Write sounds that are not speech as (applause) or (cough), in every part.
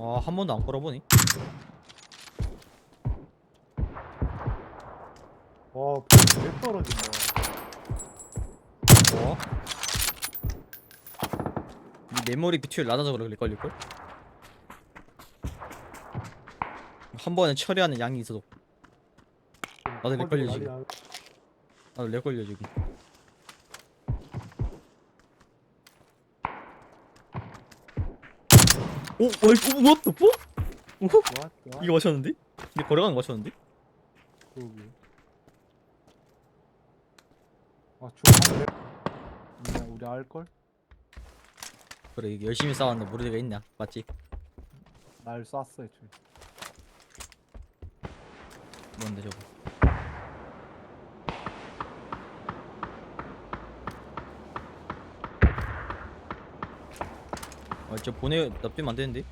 아, 한 번도 안 걸어보니? 와, 왜 떨어진다. 뭐? 이 메모리 비트율 낮아서 그래 걸릴걸? 한 번에 처리하는 양이 있어도 나도 렉 걸리지, 난리 지금. 나- 나도 렉 걸려 지금 오! 어, 이거 what the fuck? 오? What? What? 이거 맞췄는데? 이게 걸어가는 거 맞췄는데? 그러게. 아, 중앙에 그냥 우리 알걸? 그래 이게 열심히 싸웠는데 모를 리가 있냐 맞지? 날 쐈어, 애초에. 뭔데 저거 아 진짜 보내 납두면 안 되는데?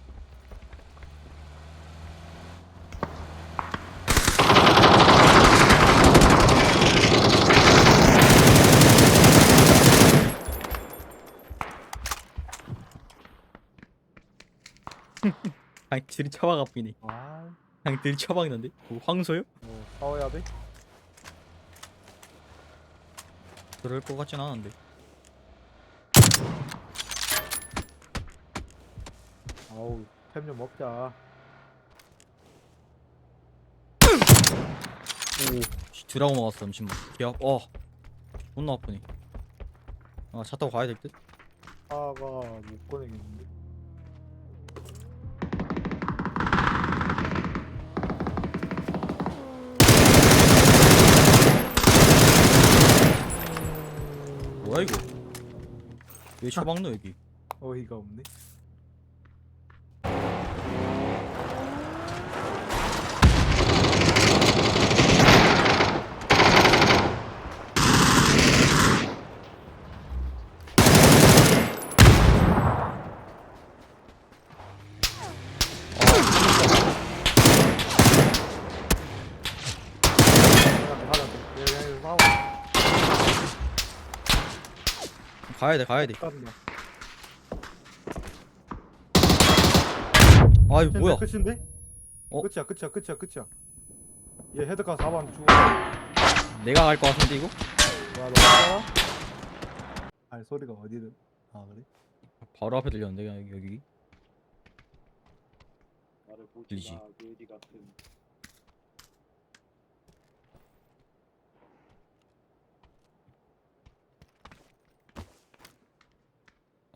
(laughs) 아니 들이 처박 앞이네 아, 그냥 들이 처박는데? 뭐 황소요? 뭐, 싸워야 돼? 그럴 것 같진 않은데 아우, 템 좀 먹자. 오 드라고 먹었어 잠시만 개아 어 존나 아프네 아차 타고 가야 될듯 차가 못 꺼내겠는데? 뭐야 이거 왜 (laughs) 처박노 여기 어이가 없네. 하나 더. 가야 돼 가야 돼. 아 이거 뭐야 끝인데? 어? 끝이야 끝이야 끝이야 끝이야 얘 헤드가 4번 죽어 내가 갈 것 같은데 이거 뭐야 너 알아? 알 소리가 어디든 아 그래? 바로 앞에 들렸는데 그냥 여기, 여기 나를 보지 들리지? 마, 돼지 같은.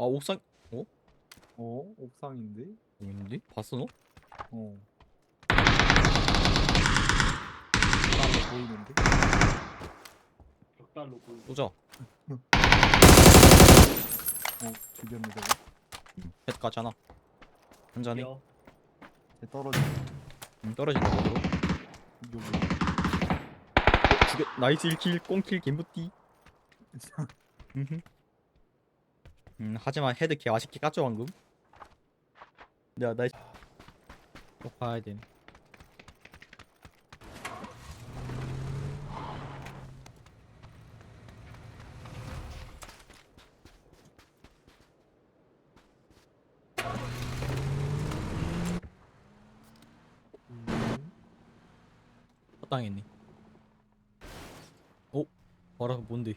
아 옥상 어? 옥상인데? 여기 있는데 봤어? 너? 어. 사람도 보이는데? 벽달로 보이. 쏘자. 어 죽였네 저거 까잖아. 한잔해. 쟤 떨어져 응, 떨어진다 거기로. 여기 죽여. 나이스 1킬 꽁킬 개무띠 (laughs) 음 하지만 헤드 개 맛있게 깠죠 방금? 야 나이스 또 가야 음, 허당했네. 어? 뭐라 뭔데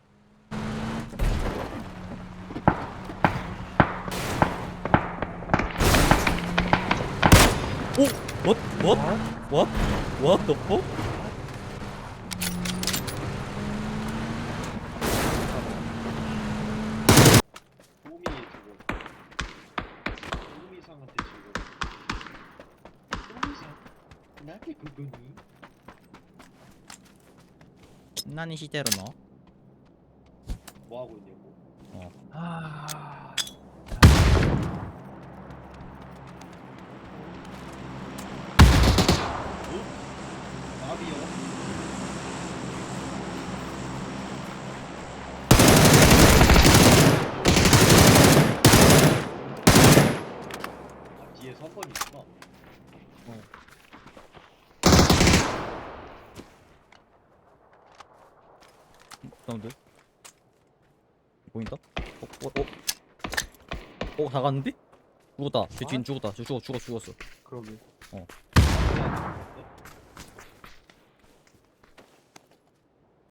오! What? What? What? What the fuck? 지금. 그거니? 신나는 시대로 너뭐 하고 있냐고. 아 나비요. 아, 뒤에 선번이 있구나. 사람들 보인다? 어? 어? 어? 어? 다 갔는데? 죽었다 쟤 뒤는 죽었다 쟤 죽어 죽어 죽었어 그러게.